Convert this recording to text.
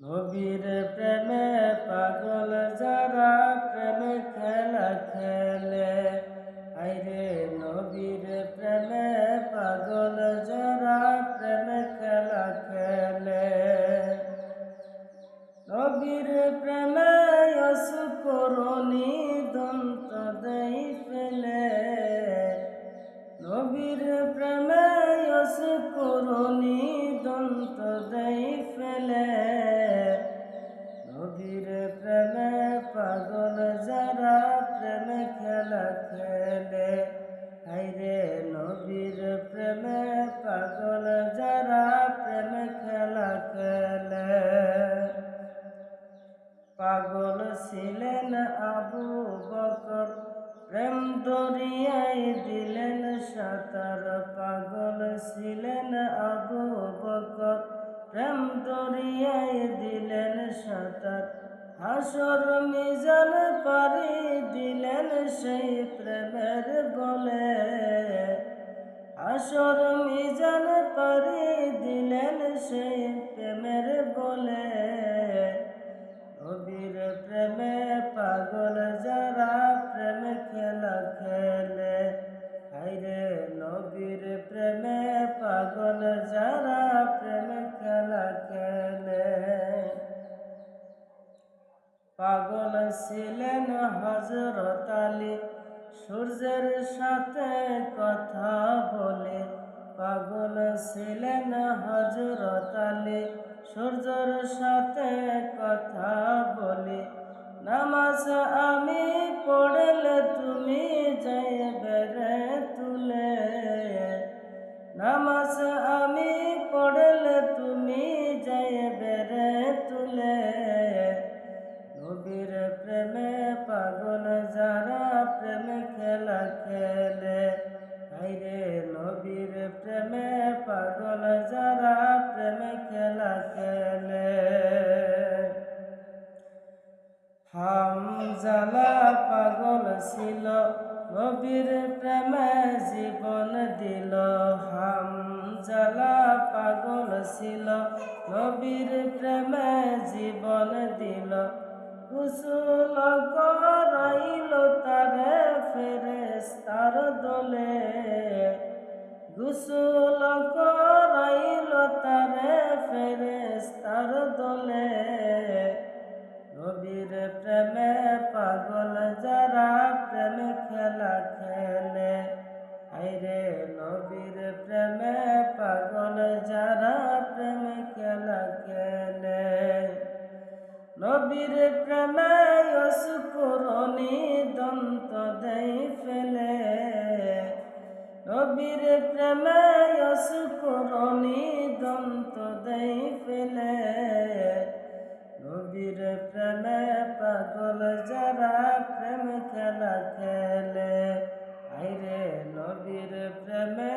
নবীর প্রেমে পাগল যারা প্রেমে প্রেমে দন্ত দেই ফেলে। নবীর প্রেমে পাগল যারা প্রেমে খেলা খেলে। নবীর প্রেমে পাগল প্রেমে খেলা খেলে। ছিলেন আবু বকর, প্রেম দরিয়ায় সাঁতার পাগল ছিলেন আবু প্রেম দরিয়ায় দিলেন সাঁতার। হাসর মিজান পারি দিলেন সেই প্রেমের বলে। হাসর মিজান পারি দিলেন সেই প্রেমের বলে। পাগল ছিলেন হজরত আলী। সূর্যের সাথে কথা বলে পাগল ছিলেন হজরত আলী। সূর্যের সাথে কথা বলে, নামাজ আমি পড়লে তুমি যাই বেড়ে তুলে। নামাজ আমি পড়লে তুমি পাগল যারা প্রেম খেলা খেলে হাম জালা পাগল ছিল, নবীর প্রেমে জীবন দিল। হাম জালা পাগল ছিল, নবীর প্রেমে জীবন দিল। কুসুল করাইল তারে ফেরেস তার দলে। গুসুল করাইল তারে ফেরেস তার দলে। নবীর প্রেমে পাগল যারা প্রেম খেলা খেলে। আইরে নবীর প্রেমে পাগল যারা প্রেম খেলা খেলে। নবীর প্রেমে দন্ত ফেলে নবীর প্রেমায় সুকরণী দন্ত দেই ফেলে। নবীর প্রেমে পাগল যারা প্রেম খেলা খেলে। আইরে নবীর প্রেমে